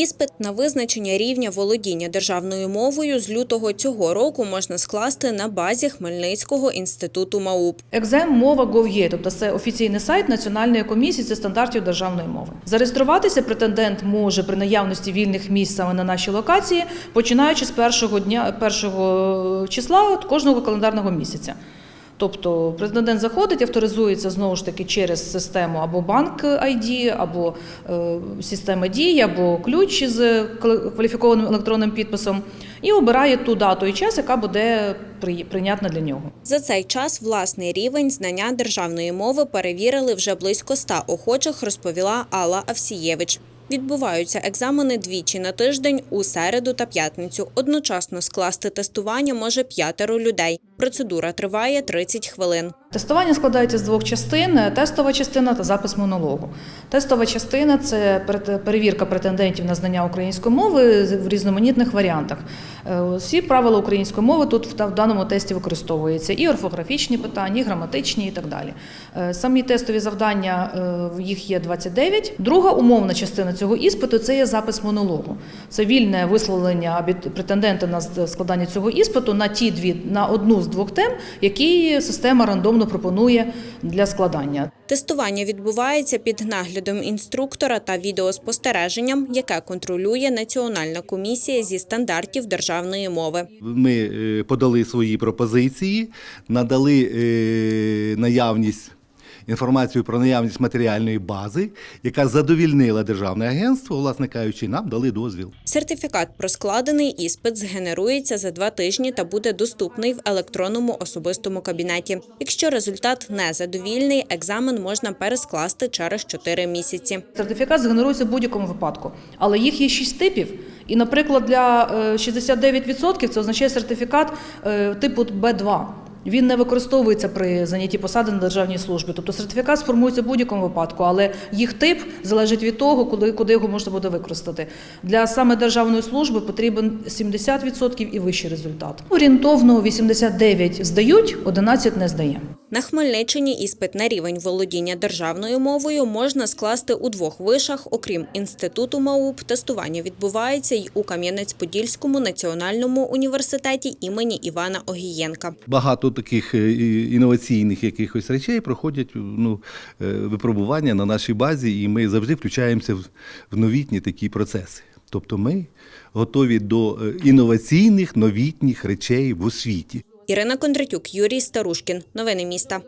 Іспит на визначення рівня володіння державною мовою з лютого цього року можна скласти на базі Хмельницького інституту МАУП. Екзем мова Gov.ua, тобто це офіційний сайт Національної комісії зі стандартів державної мови. Зареєструватися претендент може при наявності вільних місць саме на нашій локації, починаючи з першого дня першого числа кожного календарного місяця. Тобто претендент заходить, авторизується знову ж таки через систему або банк ID, або е, система дій, або ключ з кваліфікованим електронним підписом, і обирає ту дату і час, яка буде прийнятна для нього. За цей час власний рівень знання державної мови перевірили вже близько ста охочих, розповіла Алла Авсієвич. Відбуваються екзамени двічі на тиждень у середу та п'ятницю. Одночасно скласти тестування може п'ятеро людей. Процедура триває 30 хвилин. Тестування складається з двох частин: тестова частина та запис монологу. Тестова частина це перевірка претендентів на знання української мови в різноманітних варіантах. Е, Всі правила української мови тут в даному тесті використовуються і орфографічні питання, і граматичні, і так далі. Е, Самі тестові завдання е, їх є 29. Друга умовна частина цього іспиту це є запис монологу. Це вільне висловлення претендента на складання цього іспиту на ті дві на одну з двох тем, які система рандомно пропонує для складання. Тестування відбувається під наглядом інструктора та відеоспостереженням, яке контролює Національна комісія зі стандартів державної мови. Ми е, подали свої пропозиції, надали е, наявність. Інформацію про наявність матеріальної бази, яка задовільнила державне агентство, власне кажучи, нам дали дозвіл. Сертифікат про складений іспит згенерується за два тижні та буде доступний в електронному особистому кабінеті. Якщо результат незадовільний, екзамен можна перескласти через 4 місяці. Сертифікат згенерується в будь-якому випадку, але їх є шість типів. І, наприклад, для е, 69% це означає сертифікат е, типу Б2. Він не використовується при занятті посади на державній службі. Тобто сертифікат сформується в будь-якому випадку, але їх тип залежить від того, куди, куди його можна буде використати. Для саме державної служби потрібен 70% і вищий результат. Орієнтовно 89 здають, 11 не здає. На Хмельниччині іспит на рівень володіння державною мовою можна скласти у двох вишах. Окрім інституту МАУП, тестування відбувається й у Кам'янець-Подільському національному університеті імені Івана Огієнка. Багато таких е, інноваційних якихось речей проходять ну, е, випробування на нашій базі, і ми завжди включаємося в, новітні такі процеси. Тобто ми готові до е, інноваційних новітніх речей в освіті. Ірина Кондратюк, Юрій Старушкін. Новини міста.